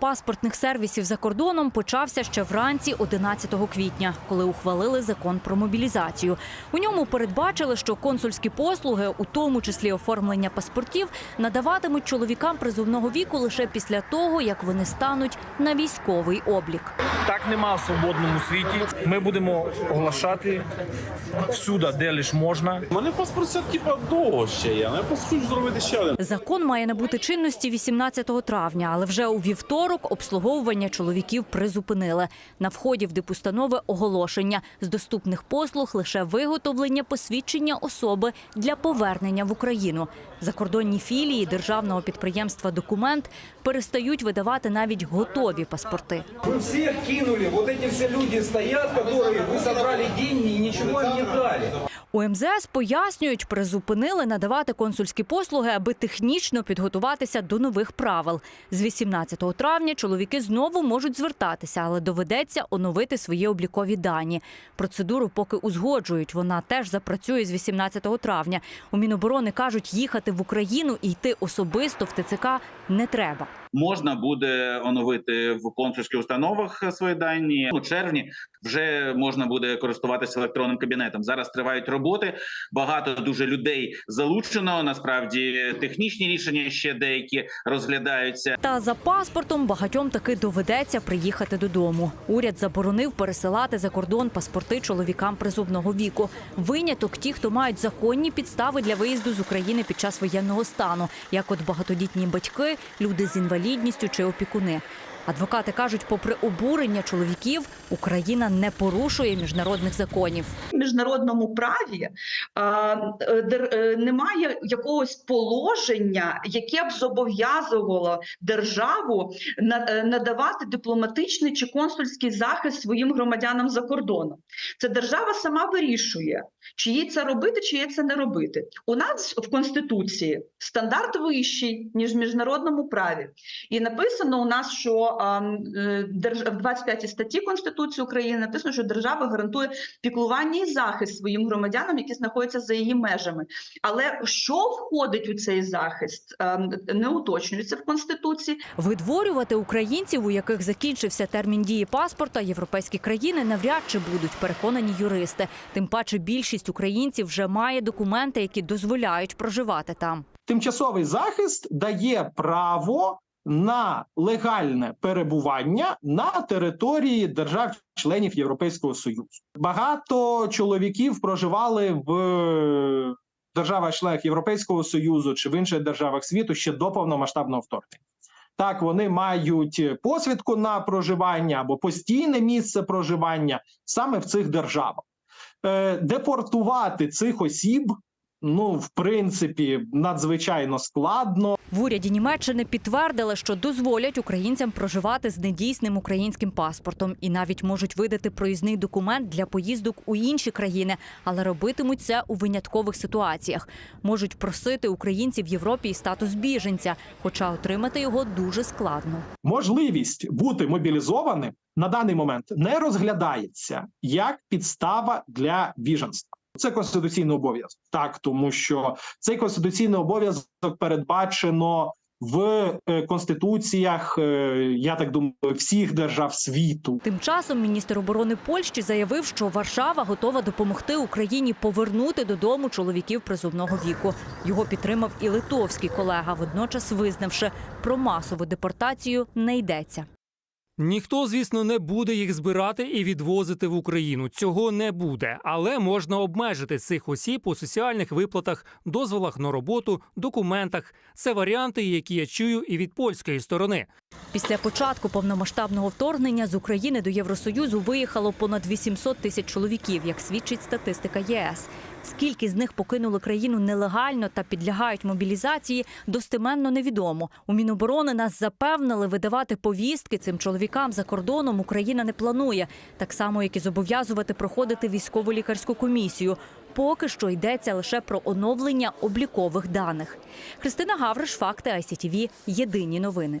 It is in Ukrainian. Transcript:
Паспортних сервісів за кордоном почався ще вранці 11 квітня, коли ухвалили закон про мобілізацію. У ньому передбачили, що консульські послуги, у тому числі оформлення паспортів, надаватимуть чоловікам призовного віку лише після того, як вони стануть на військовий облік. Так нема в свободному світі. Ми будемо оголошати всюди, де лиш можна. У мене паспорт це типа довго ще є, я хочу зробити ще один. Закон має набути чинності 18 травня, але вже у вівторок обслуговування чоловіків призупинили. На вході в дипустанови оголошення з доступних послуг лише виготовлення посвідчення особи для повернення в Україну. Закордонні філії державного підприємства Документ перестають видавати навіть готові паспорти. Вы всех кинули, вот эти все люди стоят, которые вы собрали деньги и ничего им не дали. У МЗС пояснюють, призупинили надавати консульські послуги, аби технічно підготуватися до нових правил. З 18 травня чоловіки знову можуть звертатися, але доведеться оновити свої облікові дані. Процедуру поки узгоджують. Вона теж запрацює з 18 травня. У Міноборони кажуть, їхати в Україну і йти особисто в ТЦК не треба. Можна буде оновити в консульських установах свої дані. У червні вже можна буде користуватися електронним кабінетом. Зараз тривають роботи. Багато дуже людей залучено. Насправді технічні рішення ще деякі розглядаються. Та за паспортом багатьом таки доведеться приїхати додому. Уряд заборонив пересилати за кордон паспорти чоловікам призовного віку. Виняток ті, хто мають законні підстави для виїзду з України під час воєнного стану, як от багатодітні батьки, люди з інвалідністю чи опікуни. Адвокати кажуть, попри обурення чоловіків, Україна не порушує міжнародних законів. В міжнародному праві е, е, дер- е, немає якогось положення, яке б зобов'язувало державу е, надавати дипломатичний чи консульський захист своїм громадянам за кордоном. Це держава сама вирішує, чи їй це робити, чи їй це не робити. У нас в конституції стандарт вищий ніж в міжнародному праві, і написано у нас, що а, в 25 статті Конституції України написано, що держава гарантує піклування і захист своїм громадянам, які знаходяться за її межами. Але що входить у цей захист, ем, не уточнюється в конституції. Видворювати українців, у яких закінчився термін дії паспорта, європейські країни навряд чи будуть переконані юристи. Тим паче більшість українців вже має документи, які дозволяють проживати там. Тимчасовий захист дає право на легальне перебування на території держав-членів Європейського Союзу. Багато чоловіків проживали в державах-членах Європейського Союзу чи в інших державах світу ще до повномасштабного вторгнення. Так, вони мають посвідку на проживання або постійне місце проживання саме в цих державах. Е, депортувати цих осіб ну в принципі надзвичайно складно. В уряді Німеччини підтвердили, що дозволять українцям проживати з недійсним українським паспортом і навіть можуть видати проїзний документ для поїздок у інші країни, але робитимуть це у виняткових ситуаціях. Можуть просити українців в Європі статус біженця, хоча отримати його дуже складно. Можливість бути мобілізованим на даний момент не розглядається як підстава для біженства. Це конституційний обов'язок, так тому що цей конституційний обов'язок передбачено в е, конституціях, е, я так думаю, всіх держав світу. Тим часом міністр оборони Польщі заявив, що Варшава готова допомогти Україні повернути додому чоловіків призовного віку. Його підтримав і литовський колега, водночас визнавши, про масову депортацію не йдеться. Ніхто, звісно, не буде їх збирати і відвозити в Україну. Цього не буде, але можна обмежити цих осіб у соціальних виплатах, дозволах на роботу, документах. Це варіанти, які я чую і від польської сторони. Після початку повномасштабного вторгнення з України до Євросоюзу виїхало понад 800 тисяч чоловіків, як свідчить статистика ЄС. Скільки з них покинули країну нелегально та підлягають мобілізації, достеменно невідомо. У Міноборони нас запевнили, видавати повістки цим чоловікам за кордоном Україна не планує, так само як і зобов'язувати проходити військово лікарську комісію. Поки що йдеться лише про оновлення облікових даних. Христина Гавриш, факти ICTV, Єдині новини.